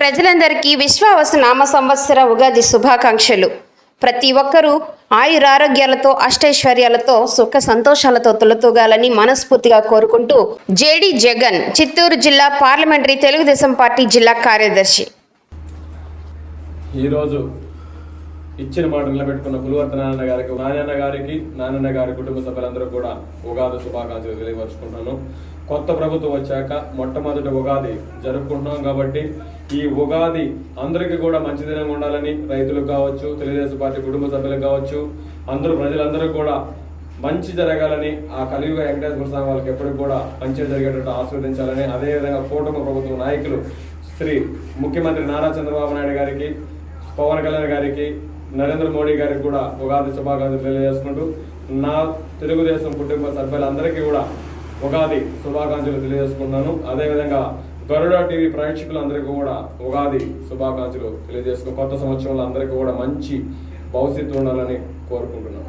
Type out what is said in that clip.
ప్రజలందరికీ విశ్వావసు నామ సంవత్సర ఉగాది శుభాకాంక్షలు. ప్రతి ఒక్కరూ ఆయురారోగ్యాలతో అష్టైశ్వర్యాలతో సుఖ సంతోషాలతో తొలతూగాలని మనస్ఫూర్తిగా కోరుకుంటూ జేడి జగన్ చిత్తూరు జిల్లా పార్లమెంటరీ తెలుగుదేశం పార్టీ జిల్లా కార్యదర్శి. ఈరోజు ఇచ్చిన మాట నిలబెట్టుకున్న పులివర్త నారాయణ గారికి నారాయణ గారికి నారాయణ గారి కుటుంబ సభ్యులందరూ కూడా ఉగాది శుభాకాంక్షలు తెలియపరుచుకుంటున్నాను. కొత్త ప్రభుత్వం వచ్చాక మొట్టమొదటి ఉగాది జరుపుకుంటున్నాం కాబట్టి ఈ ఉగాది అందరికీ కూడా మంచి దినంగా ఉండాలని రైతులకు కావచ్చు తెలుగుదేశం పార్టీ కుటుంబ సభ్యులకు కావచ్చు అందరూ ప్రజలందరూ కూడా మంచి జరగాలని ఆ కలియుగ వెంకటేశ్వర స్వామి వాళ్ళకి ఎప్పటికి కూడా మంచి జరిగేటట్టు ఆస్వాదించాలని అదేవిధంగా కూటమి ప్రభుత్వ నాయకులు శ్రీ ముఖ్యమంత్రి నారా చంద్రబాబు నాయుడు గారికి పవన్ కళ్యాణ్ గారికి నరేంద్ర మోడీ గారికి కూడా ఉగాది శుభాకాంక్షలు తెలియజేసుకుంటూ నా తెలుగుదేశం కుటుంబ సభ్యులందరికీ కూడా ఉగాది శుభాకాంక్షలు తెలియజేసుకుంటున్నాను. అదేవిధంగా గరుడ టీవీ ప్రేక్షకులందరికీ కూడా ఉగాది శుభాకాంక్షలు తెలియజేసుకుని కొత్త సంవత్సరంలో అందరికీ కూడా మంచి భవిష్యత్తు ఉండాలని కోరుకుంటున్నాను.